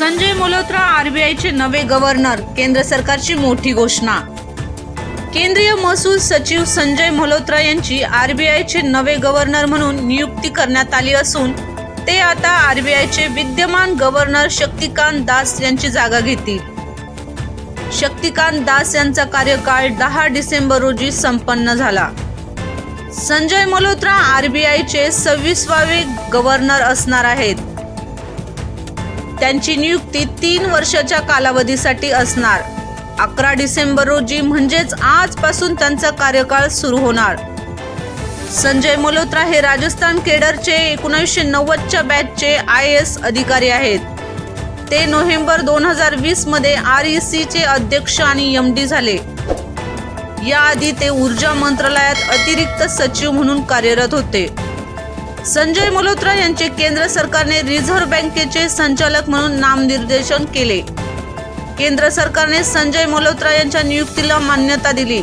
संजय मल्होत्रा आरबीआयचे नवे गव्हर्नर केंद्र सरकारची मोठी घोषणा. केंद्रीय महसूल सचिव संजय मल्होत्रा यांची आरबीआयचे नवे गव्हर्नर म्हणून नियुक्ती करण्यात आली असून ते आता आरबीआयचे विद्यमान गव्हर्नर शक्तिकांत दास यांची जागा घेतील. शक्तिकांत दास यांचा कार्यकाळ दहा डिसेंबर रोजी संपन्न झाला. संजय मल्होत्रा आरबीआयचे सव्वीसवावे गव्हर्नर असणार आहेत. त्यांची नियुक्ती तीन वर्षाच्या कालावधीसाठी असणार. अकरा डिसेंबर रोजी म्हणजेच आजपासून त्यांचा कार्यकाळ सुरू होणार. संजय मल्होत्रा हे राजस्थान केडरचे एकोणीसशे नव्वदच्या बॅचचे आय एस अधिकारी आहेत. ते नोव्हेंबर दोन हजार वीसमध्ये आर ई सीचे अध्यक्ष आणि एम डी झाले. याआधी ते ऊर्जा मंत्रालयात अतिरिक्त सचिव म्हणून कार्यरत होते. संजय मल्होत्रा यांचे केंद्र सरकारने रिझर्व्ह बँकेचे संचालक म्हणून नामनिर्देशन केले. केंद्र सरकारने संजय मल्होत्रा यांच्या नियुक्तीला मान्यता दिली.